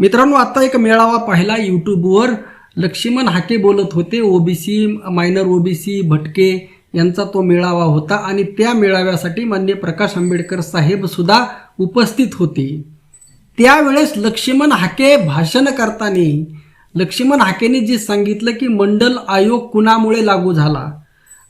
मित्रांनो आता एक मेळावा पाहिला यूट्यूबवर लक्ष्मण हाके बोलत होते ओबीसी मायनर ओबीसी भटके यांचा तो मेळावा होता आणि त्या मेळाव्यासाठी मान्य प्रकाश आंबेडकर साहेब सुद्धा उपस्थित होते. त्यावेळेस लक्ष्मण हाके भाषण करताना लक्ष्मण हाकेने जे सांगितलं की मंडल आयोग कुणामुळे लागू झाला?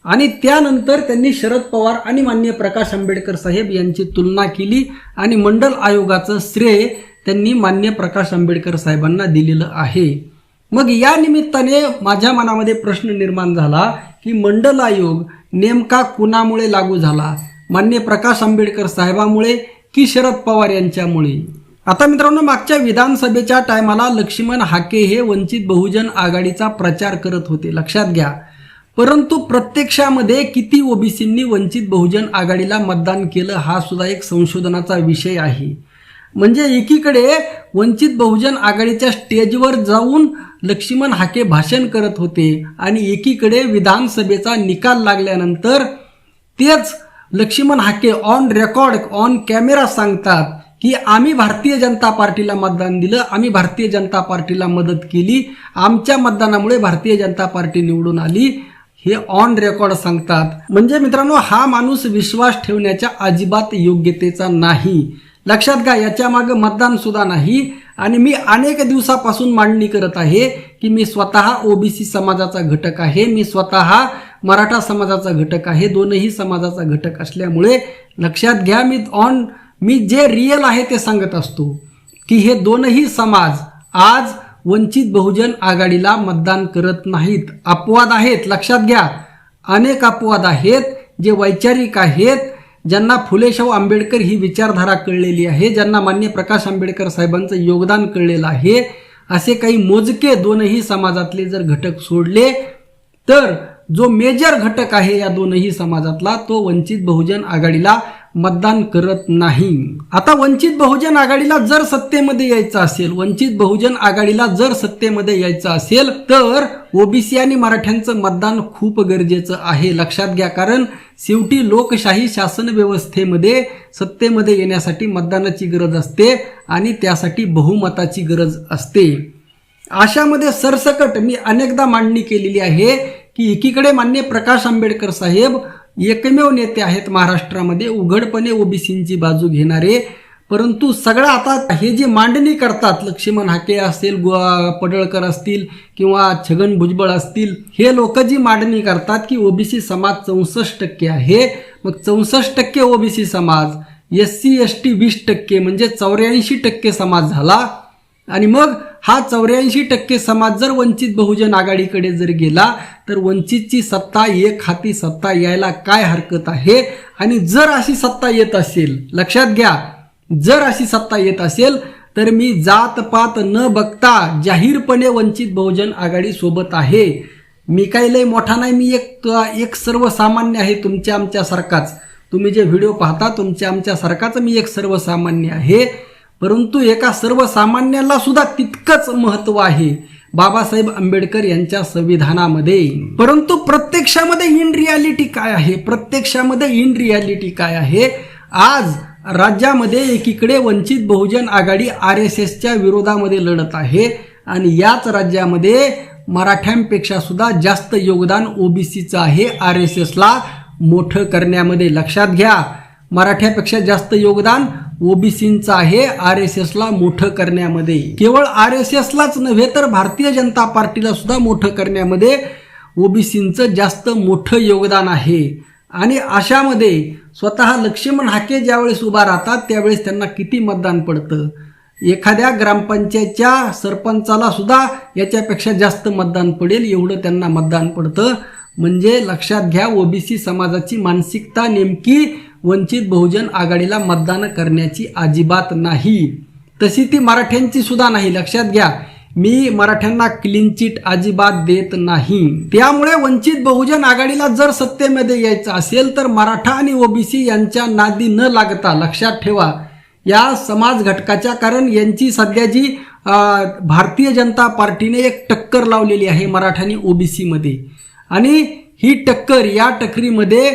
आणि त्यानंतर त्यांनी शरद पवार आणि मान्य प्रकाश आंबेडकर साहेब यांची तुलना केली आणि मंडल आयोगाचं श्रेय त्यांनी मान्य प्रकाश आंबेडकर साहेबांना दिलेलं आहे. मग या निमित्ताने माझ्या मनामध्ये प्रश्न निर्माण झाला की मंडल आयोग नेमका कुणामुळे लागू झाला? मान्य प्रकाश आंबेडकर साहेबामुळे की शरद पवार यांच्यामुळे? आता मित्रांनो मागच्या विधानसभेच्या टायमाला लक्ष्मण हाके हे वंचित बहुजन आघाडीचा प्रचार करत होते. लक्षात घ्या. परंतु प्रत्यक्षामध्ये किती ओबीसींनी वंचित बहुजन आघाडीला मतदान केलं हा सुद्धा एक संशोधनाचा विषय आहे. म्हणजे एकीकडे वंचित बहुजन आघाडीच्या स्टेजवर जाऊन लक्ष्मण हाके भाषण करत होते आणि एकीकडे विधानसभेचा निकाल लागल्यानंतर तेच Laxman Hake on record on camera सांगतात की आम्ही भारतीय जनता पार्टीला मतदान दिलं आम्ही भारतीय जनता पार्टीला मदत केली आमच्या मतदानामुळे भारतीय जनता पार्टी निवडून आली हे ऑन रेकॉर्ड सांगतात. म्हणजे मित्रांनो हा माणूस विश्वास ठेवण्याच्या अजिबात योग्यतेचा नाही. लक्षात घ्या याच्या मागे मतदान सुद्धा नाही. आणि मी अनेक दिवसापासून मांडणी करत आहे की मी स्वतः ओबीसी समाजाचा घटक आहे. मी स्वतः मराठा समाजाचा घटक आहे. दोनही समाजाचा घटक असल्यामुळे लक्षात घ्या मी ऑन मी जे रिअल आहे ते सांगत असतो की हे दोनही समाज आज वंचित बहुजन आघाडीला मतदान करत नाहीत. अपवाद आहेत लक्षात घ्या. अनेक अपवाद आहेत जे वैचारिक आहेत ज्यांना फुलेशाहू आंबेडकर ही विचारधारा कळलेली आहे ज्यांना मान्य प्रकाश आंबेडकर साहेबांचं योगदान कळलेलं आहे असे काही मोजके दोनही समाजातले जर घटक सोडले तर जो मेजर घटक आहे या दोनही समाजातला तो वंचित बहुजन आघाडीला मतदान करत नाही. आता वंचित बहुजन आघाडीला जर सत्तेमध्ये यायचं असेल वंचित बहुजन आघाडीला जर सत्तेमध्ये यायचं असेल तर ओबीसी आणि मराठ्यांचं मतदान खूप गरजेचं आहे. लक्षात घ्या कारण शेवटी लोकशाही शासन व्यवस्थेमध्ये सत्तेमध्ये येण्यासाठी मतदानाची गरज असते आणि त्यासाठी बहुमताची गरज असते. अशामध्ये सरसकट मी अनेकदा मांडणी केलेली आहे की एकीकडे मान्य प्रकाश आंबेडकर साहेब एकमेव नेते आहेत महाराष्ट्रामध्ये उघडपणे ओबीसींची बाजू घेणारे. परंतु सगळं आता हे जे मांडणी करतात लक्ष्मण हाके असतील गुवा पडळकर असतील किंवा छगन भुजबळ असतील हे लोक जी मांडणी करतात की ओबीसी समाज चौसष्ट टक्के आहे. मग चौसष्ट टक्के ओबीसी समाज एस सी एस टी वीस टक्के म्हणजे चौऱ्याऐंशी टक्के समाज झाला. आणि मग हा चौऱ्याऐंशी टक्के समाज जर वंचित बहुजन आघाडीकडे जर गेला तर वंचितची सत्ता एक हाती सत्ता यायला काय हरकत आहे? आणि जर अशी सत्ता येत असेल लक्षात घ्या जर अशी सत्ता येत असेल तर मी जातपात न बघता जाहीरपणे वंचित बहुजन आघाडी सोबत आहे. मी काही लय मोठा नाही मी एक एक सर्वसामान्य आहे तुमच्या आमच्यासारखाच. तुम्ही जे व्हिडिओ पाहता तुमच्या आमच्यासारखाच मी एक सर्वसामान्य आहे. परंतु एका सर्वसामान्याला सुद्धा तितकंच महत्त्व आहे. बाबासाहेब आंबेडकर यांच्या संविधानामध्ये. परंतु प्रत्यक्षामध्ये इन रियालिटी काय आहे? प्रत्यक्षामध्ये इन रियालिटी काय आहे? आज राज्यामध्ये एकीकडे वंचित बहुजन आघाडी आर एस एसच्या विरोधामध्ये लढत आहे आणि याच राज्यामध्ये मराठ्यांपेक्षा सुद्धा जास्त योगदान ओबीसीचं आहे आर एस एसला. मोठं करण्यामध्ये लक्षात घ्या. मराठ्यापेक्षा जास्त योगदान ओबीसींचं आहे आर एस एसला मोठं करण्यामध्ये. केवळ आर एस एसलाच नव्हे तर भारतीय जनता पार्टीला सुद्धा मोठं करण्यामध्ये ओबीसींचं जास्त मोठं योगदान आहे. आणि अशामध्ये स्वतः लक्ष्मण हाके ज्यावेळेस उभा राहतात त्यावेळेस त्यांना किती मतदान पडतं? एखाद्या ग्रामपंचायतच्या सरपंचाला सुद्धा याच्यापेक्षा जास्त मतदान पडेल एवढं त्यांना मतदान पडतं. म्हणजे लक्षात घ्या ओबीसी समाजाची मानसिकता नेमकी वंचित बहुजन आघाडीला मतदान करण्याची अजिबात नाही. तशी ती मराठ्यांची सुद्धा नाही लक्षात घ्या. मी मराठ्यांना क्लीन चिट अजिबात देत नाही. त्यामुळे वंचित बहुजन आघाडीला जर सत्तेमध्ये यायचं असेल तर मराठा आणि ओबीसी यांच्या नादी न लागता लक्षात ठेवा. या समाज घटकाच्या कारण यांची सध्या जी भारतीय जनता पार्टीने एक टक्कर लावलेली आहे मराठा आणि ओबीसीमध्ये आणि ही टक्कर या टक्करीमध्ये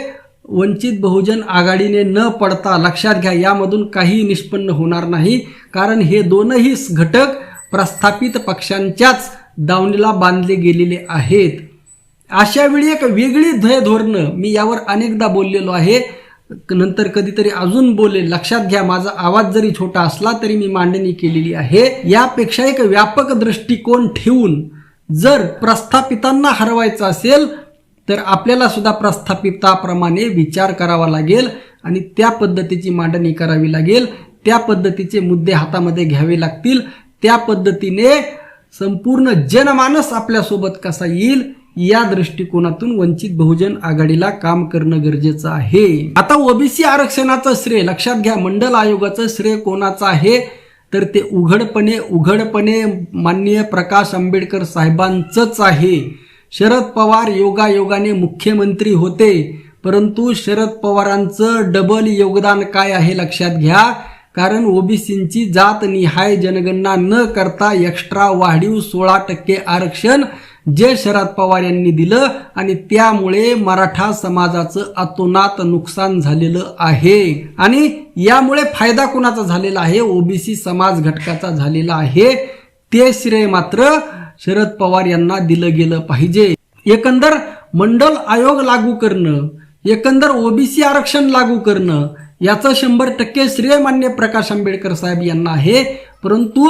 वंचित बहुजन आघाडीने न पडता लक्षात घ्या यामधून काही निष्पन्न होणार नाही. कारण हे दोनही घटक प्रस्थापित पक्षांच्याच दावणीला बांधले गेलेले आहेत. अशा वेळी एक वेगळी ध्येय धोरणं मी यावर अनेकदा बोललेलो आहे. नंतर कधीतरी अजून बोले लक्षात घ्या माझा आवाज जरी छोटा असला तरी मी मांडणी केलेली आहे. यापेक्षा एक व्यापक दृष्टिकोन ठेवून जर प्रस्थापितांना हरवायचं असेल तर आपल्याला सुद्धा प्रस्थापिताप्रमाणे विचार करावा लागेल आणि त्या पद्धतीची मांडणी करावी लागेल. त्या पद्धतीचे मुद्दे हातामध्ये घ्यावे लागतील. त्या पद्धतीने संपूर्ण जनमानस आपल्यासोबत कसा येईल या दृष्टिकोनातून वंचित बहुजन आघाडीला काम करणं गरजेचं आहे. आता ओबीसी आरक्षणाचं श्रेय लक्षात घ्या मंडल आयोगाचं श्रेय कोणाचं आहे? तर ते उघडपणे उघडपणे माननीय प्रकाश आंबेडकर साहेबांचंच आहे. शरद पवार योगायोगाने मुख्यमंत्री होते परंतु शरद पवारांचं डबल योगदान काय आहे लक्षात घ्या. कारण ओबीसींची जात निहाय जनगणना न करता एक्स्ट्रा वाढीव सोळा टक्के आरक्षण जे शरद पवार यांनी दिलं आणि त्यामुळे मराठा समाजाचं अतोनात नुकसान झालेलं आहे. आणि यामुळे फायदा कोणाचा झालेला आहे? ओबीसी समाज घटकाचा झालेला आहे. ते श्रेय मात्र शरद पवार यांना दिलं गेलं पाहिजे. एकंदर मंडल आयोग लागू करणं एकंदर ओबीसी आरक्षण लागू करणं याचं शंभर टक्के श्रेय मान्य प्रकाश आंबेडकर साहेब यांना आहे. परंतु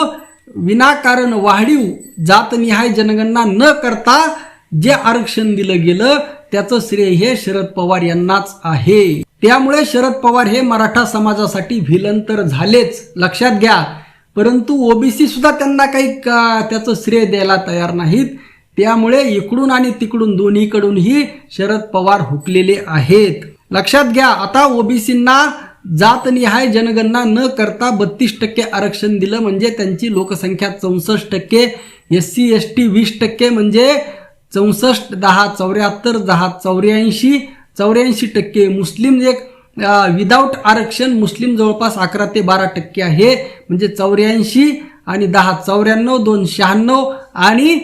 विनाकारण वाढीव जातनिहाय जनगणना न करता जे आरक्षण दिलं गेलं त्याचं श्रेय हे शरद पवार यांनाच आहे. त्यामुळे शरद पवार हे मराठा समाजासाठी व्हिलन तर झालेच लक्षात घ्या. परंतु ओबीसी सुद्धा त्यांना काही का- त्याचं श्रेय द्यायला तयार नाहीत. त्यामुळे इकडून आणि तिकडून दोन्हीकडूनही शरद पवार हुकलेले आहेत. लक्षात घ्या आता ओबीसींना जातनिहाय जनगणना न करता बत्तीस टक्के आरक्षण दिलं म्हणजे त्यांची लोकसंख्या चौसष्ट टक्के एस सी एस टी वीस टक्के म्हणजे चौसष्ट दहा चौऱ्याहत्तर दहा चौऱ्याऐंशी चौऱ्याऐंशी टक्के. मुस्लिम एक विदाऊट आरक्षण मुस्लिम जवळपास अकरा ते बारा टक्के आहे. म्हणजे चौऱ्याऐंशी आणि दहा चौऱ्याण्णव दोन शहाण्णव आणि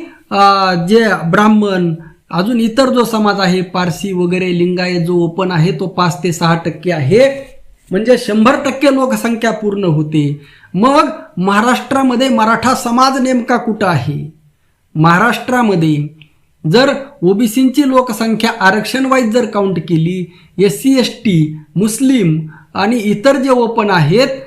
जे ब्राह्मण अजून इतर जो समाज आहे पारसी वगैरे लिंगाय जो ओपन आहे तो पाच ते सहा टक्के आहे. म्हणजे शंभर टक्के लोकसंख्या पूर्ण होते. मग महाराष्ट्रामध्ये मराठा समाज नेमका कुठं आहे? महाराष्ट्रामध्ये जर ओबीसींची लोकसंख्या आरक्षण वाईज जर काउंट केली एस सी एस टी मुस्लिम आणि इतर जे ओपन आहेत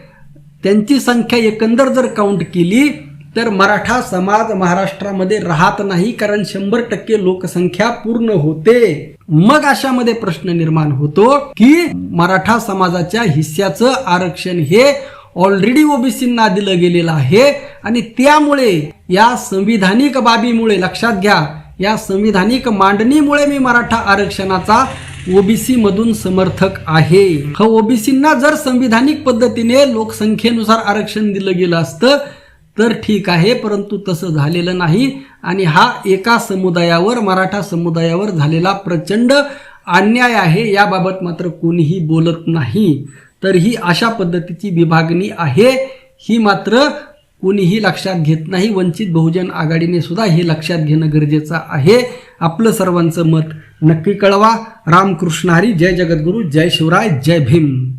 त्यांची संख्या एकंदर जर काउंट केली तर मराठा समाज महाराष्ट्रामध्ये राहत नाही कारण शंभर टक्के लोकसंख्या पूर्ण होते. मग अशामध्ये प्रश्न निर्माण होतो की मराठा समाजाच्या हिस्स्याचं आरक्षण हे ऑलरेडी ओबीसींना दिलं गेलेलं आहे आणि त्यामुळे या संविधानिक बाबीमुळे लक्षात घ्या या संविधानिक मांडणीमुळे मी मराठा आरक्षणाचा ओबीसी मधून समर्थक आहे. हो, ओबीसींना जर संविधानिक पद्धतीने लोकसंख्येनुसार आरक्षण दिलं गेलं असतं तर ठीक आहे परंतु तसं झालेलं नाही. आणि हा एका समुदायावर मराठा समुदायावर झालेला प्रचंड अन्याय आहे याबाबत मात्र कोणीही बोलत नाही. तर ही अशा पद्धतीची विभागणी आहे. ही मात्र कोणीही लक्षात घेत नाही. वंचित बहुजन आघाडीने सुद्धा हे लक्षात घेणं गरजेचं आहे. आपलं सर्वांचं मत नक्की कळवा. रामकृष्ण हरी. जय जगद्गुरू. जय शिवराय. जय भीम.